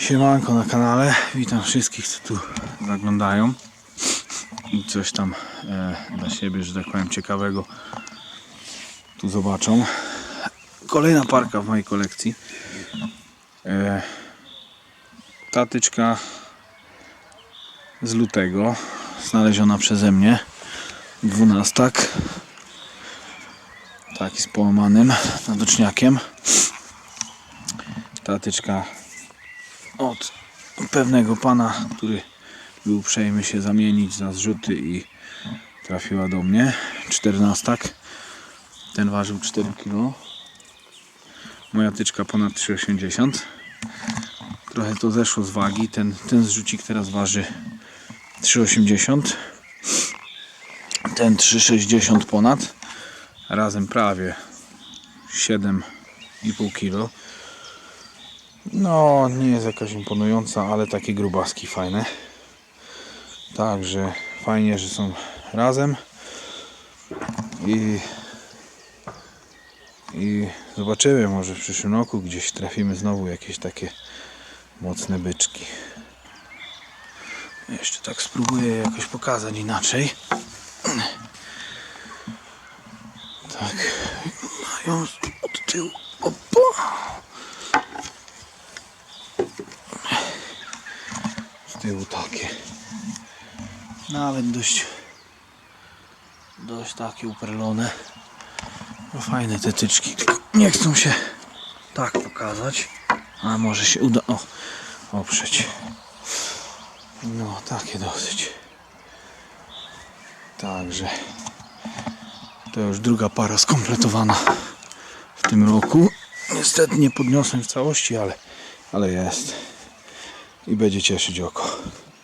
Siemanko na kanale, witam wszystkich co tu zaglądają i coś tam e, dla siebie, że tak powiem ciekawego tu zobaczą. Kolejna parka w mojej kolekcji. E, tatyczka z lutego, znaleziona przeze mnie, dwunastak, taki z połamanym nadoczniakiem. Tatyczka od pewnego pana, który był uprzejmy się zamienić za zrzuty i trafiła do mnie. Czternastak. Ten ważył 4 kg. Moja tyczka ponad 3,80. Trochę to zeszło z wagi. Ten, ten zrzucik teraz waży 3,80. Ten 3,60 ponad. Razem prawie 7,5 kg. No, nie jest jakaś imponująca, ale takie grubaski fajne. Także fajnie, że są razem. I, i zobaczymy, może w przyszłym roku gdzieś trafimy znowu jakieś takie mocne byczki. Jeszcze tak spróbuję jakoś pokazać inaczej. Tak, mają od tyłu. Opa! Tyłu takie. Nawet dość dość takie uperlone no fajne te tyczki. Nie chcą się tak pokazać a może się uda o, oprzeć. No takie dosyć. Także to już druga para skompletowana w tym roku. Niestety nie podniosłem w całości ale, ale jest i będzie cieszyć oko.